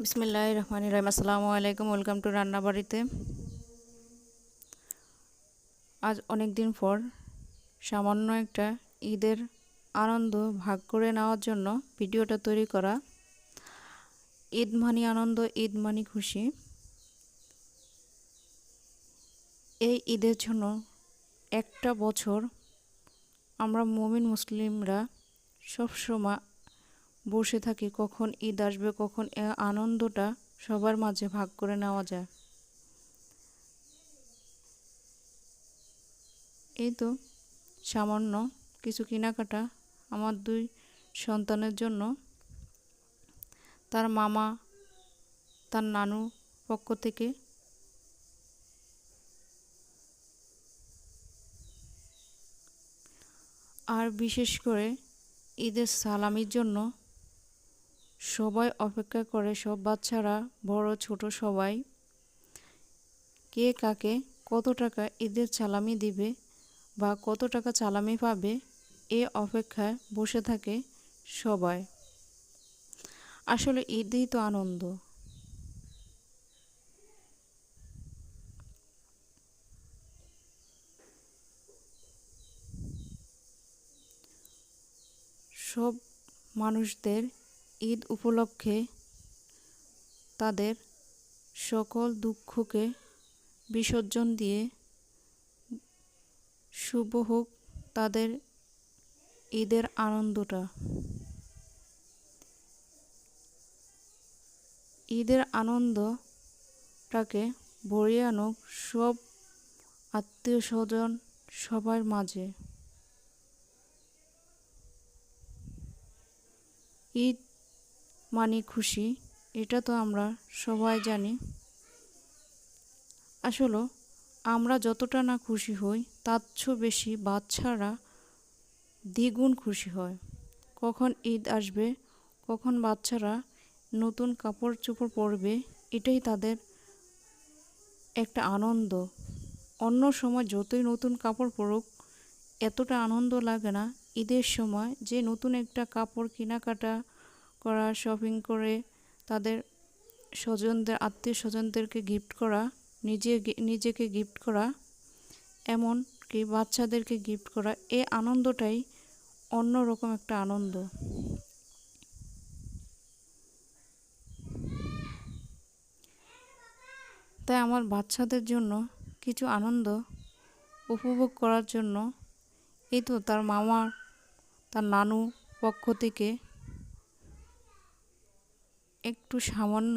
বিসমিল্লাহ রহমান রহিম আসসালামু আলাইকুম, ওয়েলকাম টু রান্নাবাড়িতে। আজ অনেক দিন পর সামান্য একটা ঈদের আনন্দ ভাগ করে নেওয়ার জন্য ভিডিওটা তৈরি করা। ঈদ মানি আনন্দ, ঈদ মানি খুশি। এই ঈদের জন্য একটা বছর আমরা মমিন মুসলিমরা সবসময় বসে থাকি, কখন ঈদ আসবে, কখন আনন্দটা সবার মাঝে ভাগ করে নেওয়া যায়। এই তো সামান্য কিছু কেনাকাটা আমার দুই সন্তানের জন্য। তার মামা, তার নানু পক্ষ থেকে। আর বিশেষ করে ঈদের সালামির জন্য সবাই অপেক্ষা করে, সব বাচ্চারা, বড়, ছোট সবাই। কে কাকে কত টাকা ঈদের চালামি দিবে বা কত টাকা চালামি পাবে এ অপেক্ষায় বসে থাকে সবাই। আসলে ঈদেই তো আনন্দ। সব মানুষদের ঈদ উপলক্ষে তাদের সকল দুঃখকে বিসর্জন দিয়ে শুভ হোক তাদের ঈদের আনন্দটা। ঈদের আনন্দটাকে ভরিয়ে আনুক সব আত্মীয় স্বজন সবার মাঝে। ঈদ মানে খুশি, এটা তো আমরা সবাই জানি। আসলে আমরা যতটা না খুশি হই, তার চেয়েও বেশি বাচ্চারা দ্বিগুণ খুশি হয়। কখন ঈদ আসবে, কখন বাচ্চারা নতুন কাপড় চোপড় পরবে, এটাই তাদের একটা আনন্দ। অন্য সময় যতই নতুন কাপড় পরুক, এতটা আনন্দ লাগে না। ঈদের সময় যে নতুন একটা কাপড় কেনাকাটা করা শপিং করে তাদের স্বজনদের আত্মীয় স্বজনদেরকে গিফট করা, নিজে নিজেকে গিফট করা, এমন কি বাচ্চাদেরকে গিফট করা, এই আনন্দটাই অন্যরকম একটা আনন্দ। তাই আমার বাচ্চাদের জন্য কিছু আনন্দ উপভোগ করার জন্য এই তো তার মামা, তার নানু পক্ষ থেকে একটু সামান্য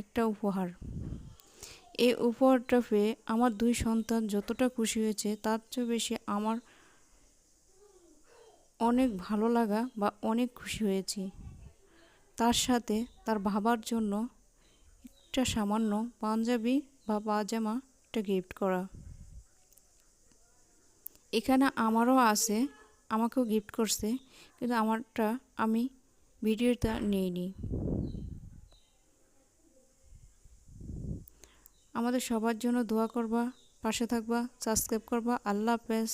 একটা উপহার। এই উপহারটা পেয়ে আমার দুই সন্তান যতটা খুশি হয়েছে, তার চেয়ে বেশি আমার অনেক ভালো লাগা বা অনেক খুশি হয়েছি। তার সাথে তার বাবার জন্য একটা সামান্য পাঞ্জাবি বা পাজামা একটা গিফট করা। এখানে আমারও আছে, আমাকেও গিফট করছে, কিন্তু আমারটা আমি ভিডিওটা নিইনি। আমাদের সবার জন্য দোয়া করবা পাশে থাকবা সাবস্ক্রাইব করবা। আল্লাহ হাফেজ।